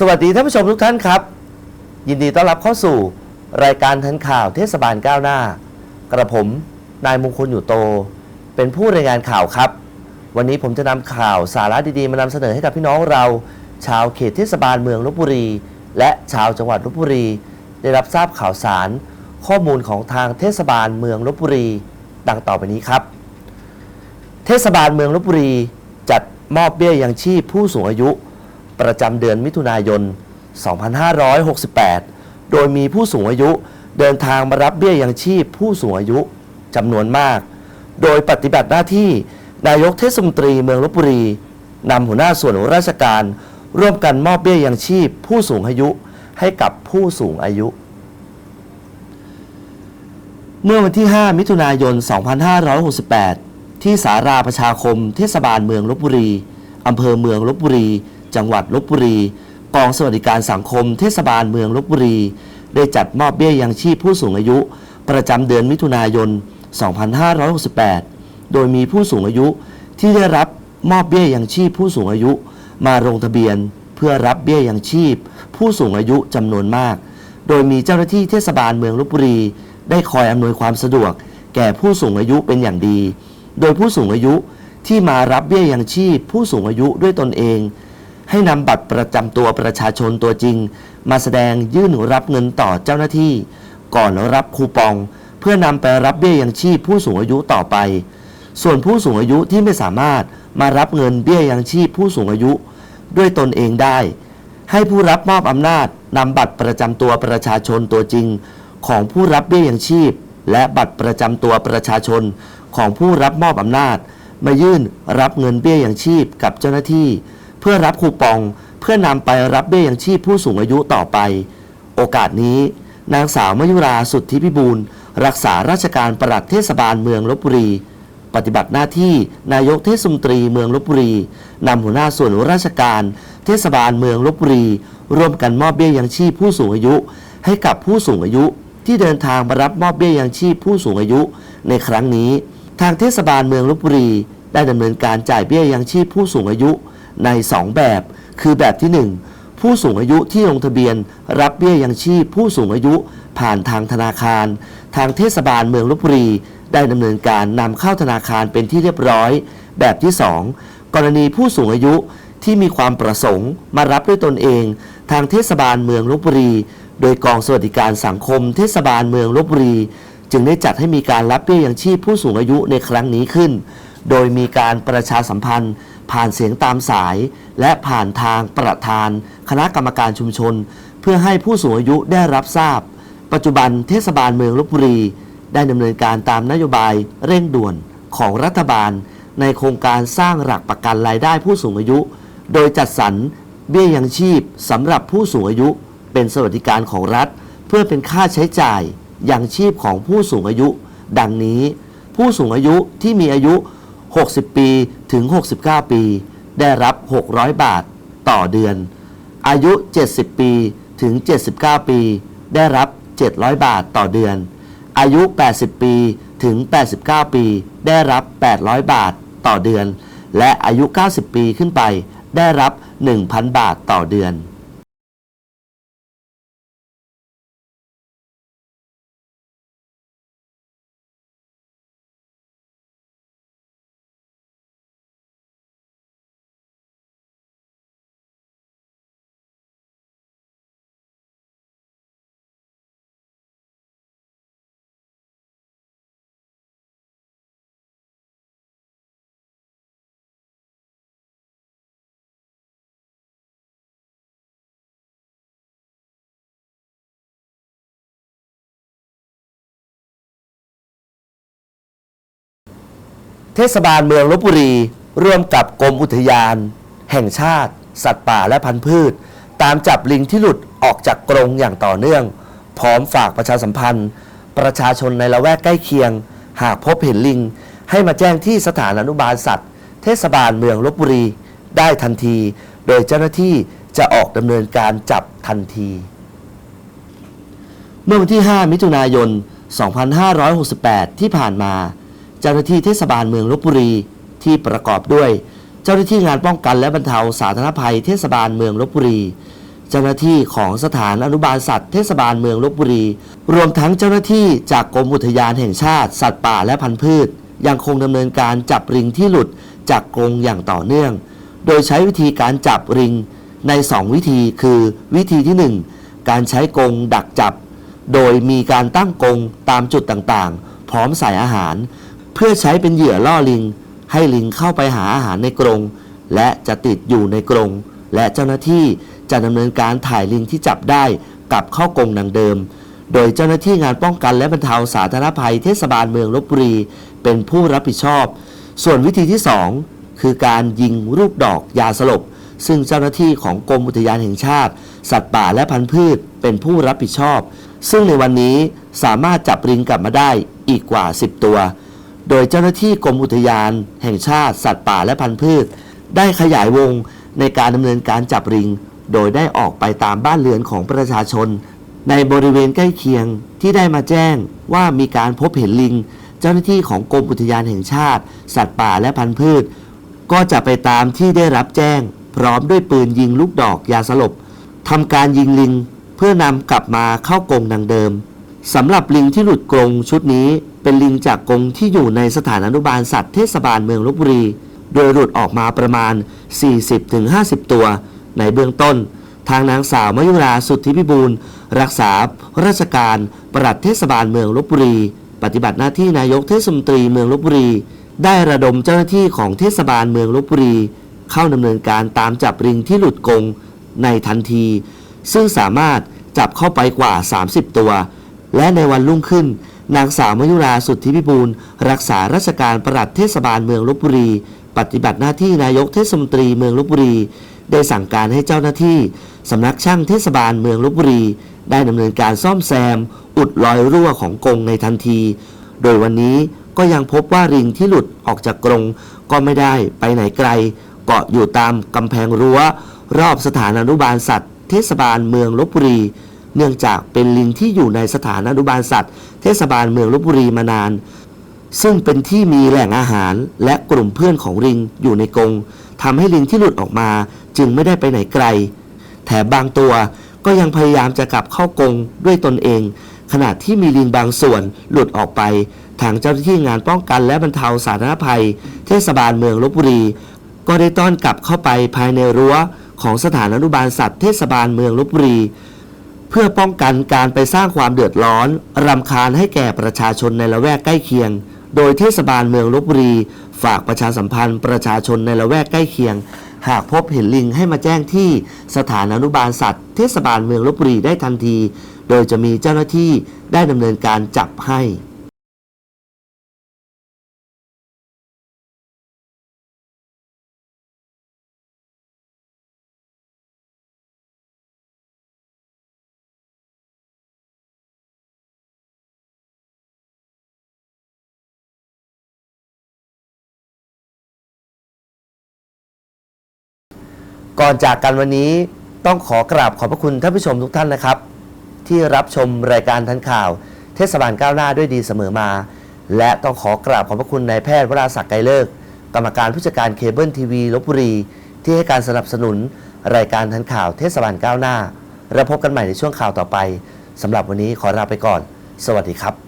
สวัสดีท่านผู้ชมทุกท่านครับ ยินดีต้อนรับเข้าสู่รายการทันข่าวเทศบาลก้าวหน้า กระผมนายมงคลอยู่โต เป็นผู้รายงานข่าวครับ วันนี้ผมจะนำข่าวสาระดีๆ มานำเสนอให้กับพี่น้องเรา ชาวเขตเทศบาลเมืองลบบุรี และชาวจังหวัดลบบุรี ได้รับทราบข่าวสาร ข้อมูลของทางเทศบาลเมืองลบบุรี ดังต่อไปนี้ครับ เทศบาลเมืองลบบุรีจัดมอบเบี้ยยังชีพผู้สูงอายุ ประจำเดือนมิถุนายน 2568 โดยมีผู้สูงอายุเดินทางมารับเบี้ยยังชีพผู้สูงอายุจำนวนมาก โดยปฏิบัติหน้าที่นายกเทศมนตรีเมืองลบบุรีนำหัวหน้าส่วนราชการ ร่วมกันมอบเบี้ยยังชีพผู้สูงอายุให้กับผู้สูงอายุ เมื่อวันที่ 5 มิถุนายน 2568 ที่สาราประชาคมเทศบาลเมืองลบบุรีอำเภอเมืองลบบุรี จังหวัดลบบุรี กองสวัสดิการสังคมเทศบาลเมืองลบบุรี ได้จัดมอบเบี้ยยังชีพผู้สูงอายุ ประจำเดือนมิถุนายน 2568 โดยมีผู้สูงอายุที่ได้รับมอบเบี้ยยังชีพผู้สูงอายุ มาลงทะเบียนเพื่อรับเบี้ยยังชีพ ผู้สูงอายุจำนวนมาก โดยมีเจ้าหน้าที่เทศบาลเมืองลบบุรี ได้คอยอำนวยความสะดวก แก่ผู้สูงอายุเป็นอย่างดี โดยผู้สูงอายุที่มารับเบี้ยยังชีพ ผู้สูงอายุด้วยตนเอง ให้นำบัตรประจำตัวประชาชนตัวจริง มาแสดงยื่นรับเงินต่อเจ้าหน้าที่ ก่อนรับคูปอง เพื่อนำไปรับเบี้ยยังชีพผู้สูงอายุต่อไป ส่วนผู้สูงอายุที่ไม่สามารถมารับเงินเบี้ยยังชีพผู้สูงอายุ ด้วยตนเองได้ ให้ผู้รับมอบอำนาจนำบัตรประจำตัวประชาชนตัวจริง ของผู้รับเบี้ยยังชีพ และบัตรประจำตัวประชาชน ของผู้รับมอบอำนาจ มายื่นรับเงินเบี้ยยังชีพกับเจ้าหน้าที่ เพื่อรับคูปอง เพื่อนำไปรับเบี้ยยังชีพผู้สูงอายุต่อไป โอกาสนี้ นางสาวมยุราสุทธิพิบูลรักษาราชการปลัดเทศบาลเมืองลบบุรี ปฏิบัติหน้าที่นายกเทศมนตรีเมืองลบบุรีนำหัวหน้าส่วนราชการ เทศบาลเมืองลบบุรี ร่วมกันมอบเบี้ยยังชีพผู้สูงอายุ ให้กับผู้สูงอายุที่เดินทางมารับมอบเบี้ยยังชีพผู้สูงอายุ ในครั้งนี้ ทางเทศบาลเมืองลบบุรี ได้ดำเนินการจ่ายเบี้ยยังชีพผู้สูงอายุ ใน 2 แบบ คือแบบที่ 1 ผู้สูงอายุที่ลงทะเบียน รับเบี้ยยังชีพผู้สูงอายุผ่านทางธนาคาร ทางเทศบาลเมืองลบบุรี ได้ดำเนินการนำเข้าธนาคารเป็นที่เรียบร้อย แบบที่ 2 กรณีผู้สูงอายุที่มีความประสงค์มารับด้วยตนเอง ทางเทศบาลเมืองลบบุรี โดยกองสวัสดิการสังคม เทศบาลเมืองลบบุรี จึงได้จัดให้มีการรับเบี้ยยังชีพผู้สูงอายุในครั้งนี้ขึ้น โดยมีการประชาสัมพันธ์ ผ่านเสียงตามสาย และผ่านทางประธาน คณะกรรมการชุมชน เพื่อให้ผู้สูงอายุได้รับทราบ ปัจจุบันเทศบาลเมืองลบบุรี ได้ดำเนินการตามนโยบายเร่งด่วนของรัฐบาล ในโครงการสร้างหลักประกันรายได้ผู้สูงอายุ โดยจัดสรรเบี้ยยังชีพสำหรับผู้สูงอายุ เป็นสวัสดิการของรัฐ เพื่อเป็นค่าใช้จ่ายยังชีพของผู้สูงอายุ ดังนี้ ผู้สูงอายุที่มีอายุ 60 ปีถึง 69 ปี ได้รับ 600 บาทต่อเดือน อายุ 70 ปีถึง 79 ปี ได้รับ 700 บาทต่อเดือน อายุ 80 ปีถึง 89 ปี ได้รับ 800 บาทต่อเดือน และอายุ 90 ปีขึ้นไป ได้รับ 1,000 บาทต่อเดือน เทศบาลเมืองลบบุรี ร่วมกับกรมอุทยาน แห่งชาติ สัตว์ป่าและพันธุ์พืช ตามจับลิงที่หลุดออกจากกรงอย่างต่อเนื่อง พร้อมฝากประชาสัมพันธ์ ประชาชนในละแวกใกล้เคียง หากพบเห็นลิง ให้มาแจ้งที่สถานอนุบาลสัตว์ เทศบาลเมืองลบบุรี ได้ทันที โดยเจ้าหน้าที่จะออกดำเนินการจับทันที เมื่อวันที่ 5 มิถุนายน 2568 ที่ผ่านมา จ้าหน้าที่เทศบาลเมืองลบบุรีที่ประกอบด้วย เจ้าหน้าที่งานป้องกันและบรรเทาสาธารณภัยเทศบาลเมืองลบบุรี เจ้าหน้าที่ของสถานอนุบาลสัตว์เทศบาลเมืองลบบุรี รวมทั้งเจ้าหน้าที่จากกรมอุทยานแห่งชาติ สัตว์ป่าและพันธุ์พืช ยังคงดำเนินการจับริงที่หลุดจากกรงอย่างต่อเนื่อง โดยใช้วิธีการจับริงใน 2 วิธีคือวิธีที่ 1 การใช้กรงดักจับ โดยมีการตั้งกรงตามจุดต่างๆ พร้อมใส่อาหาร เพื่อใช้เป็นเหยื่อล่อลิง ให้ลิงเข้าไปหาอาหารในกรง และจะติดอยู่ในกรง และเจ้าหน้าที่จะดำเนินการถ่ายลิงที่จับได้กลับเข้ากรงดังเดิม โดยเจ้าหน้าที่งานป้องกันและบรรเทาสาธารณภัยเทศบาลเมืองลบบุรี เป็นผู้รับผิดชอบ ส่วนวิธีที่ 2 คือการยิงลูกดอกยาสลบซึ่งเจ้าหน้าที่ของกรมอุทยานแห่งชาติ สัตว์ป่าและพันธุ์พืช เป็นผู้รับผิดชอบ ซึ่งในวันนี้สามารถจับลิงกลับมาได้อีกกว่า 10 ตัว โดยเจ้าหน้าที่กรมอุทยาน แห่งชาติสัตว์ป่าและพันธุ์พืช ได้ขยายวงในการดำเนินการจับลิง โดยได้ออกไปตามบ้านเรือนของประชาชน ในบริเวณใกล้เคียงที่ได้มาแจ้งว่ามีการพบเห็นลิง เจ้าหน้าที่ของกรมอุทยานแห่งชาติ สัตว์ป่าและพันธุ์พืช ก็จะไปตามที่ได้รับแจ้ง พร้อมด้วยปืนยิงลูกดอกยาสลบทำการยิงลิงเพื่อนำกลับมาเข้ากรงดังเดิมสำหรับลิงที่หลุดกรงชุดนี้ เป็นลิงจากกรงที่อยู่ในสถานอนุบาลสัตว์เทศบาลเมืองลบบุรี โดยหลุดออกมาประมาณ 40-50 ตัว ในเบื้องต้น ทางนางสาวมยุราสุทธิพิบูลรักษาราชการประหลัดเทศบาลเมืองลบบุรี ปฏิบัติหน้าที่นายกเทศมนตรีเมืองลบบุรี ได้ระดมเจ้าหน้าที่ของเทศบาลเมืองลบบุรี เข้าดำเนินการตามจับลิงที่หลุดกรงในทันที ซึ่งสามารถจับเข้าไปกว่า 30 ตัว และในวันรุ่งขึ้น นางสาวมยุราสุทธิพิบูลรักษาราชการประหลัดเทศบาลเมืองลบบุรี ปฏิบัติหน้าที่นายกเทศมนตรีเมืองลบบุรี ได้สั่งการให้เจ้าหน้าที่สำนักช่างเทศบาลเมืองลบบุรี ได้ดำเนินการซ่อมแซม อุดรอยรั่วของกรงในทันที โดยวันนี้ก็ยังพบว่าริงที่หลุดออกจากกรงก็ไม่ได้ไปไหนไกล เกาะอยู่ตามกำแพงรั้ว รอบสถานอนุบาลสัตว์ เทศบาลเมืองลบบุรี เนื่องจากเป็นลิงที่อยู่ในสถานอนุบาลสัตว์ เทศบาลเมืองลบบุรีมานาน ซึ่งเป็นที่มีแหล่งอาหารและกลุ่มเพื่อนของลิงอยู่ในกรงทำให้ลิงที่หลุดออกมา จึงไม่ได้ไปไหนไกล แถมบางตัวก็ยังพยายามจะกลับเข้ากรงด้วยตนเอง ขณะที่มีลิงบางส่วนหลุดออกไป ทางเจ้าหน้าที่งานป้องกันและบรรเทาสาธารณภัย เทศบาลเมืองลบบุรี ก็ได้ต้อนกลับเข้าไปภายในรั้วของสถานอนุบาลสัตว์เทศบาลเมืองลบบุรี เพื่อป้องกันการไปสร้างความเดือดร้อนรำคาญให้แก่ประชาชนในละแวกใกล้เคียง โดยเทศบาลเมืองลบบุรี ฝากประชาสัมพันธ์ประชาชนในละแวกใกล้เคียง หากพบเห็นลิงให้มาแจ้งที่สถานอนุบาลสัตว์ เทศบาลเมืองลบบุรีได้ทันที โดยจะมีเจ้าหน้าที่ได้ดำเนินการจับให้ ก่อนจากกันวันนี้ต้องขอกราบขอบพระคุณท่านผู้ชมทุกท่านนะครับ ที่รับชมรายการทันข่าว เทศบาลก้าวหน้าด้วยดีเสมอมา และต้องขอกราบขอบพระคุณนายแพทย์วราศักดิ์ไกรเลิกกรรมการผู้จัดการเคเบิลทีวีลบบุรี ที่ให้การสนับสนุนรายการทันข่าวเทศบาลก้าวหน้าแล้วพบกันใหม่ในช่วงข่าวต่อไปสำหรับวันนี้ขอลาไปก่อน สวัสดีครับ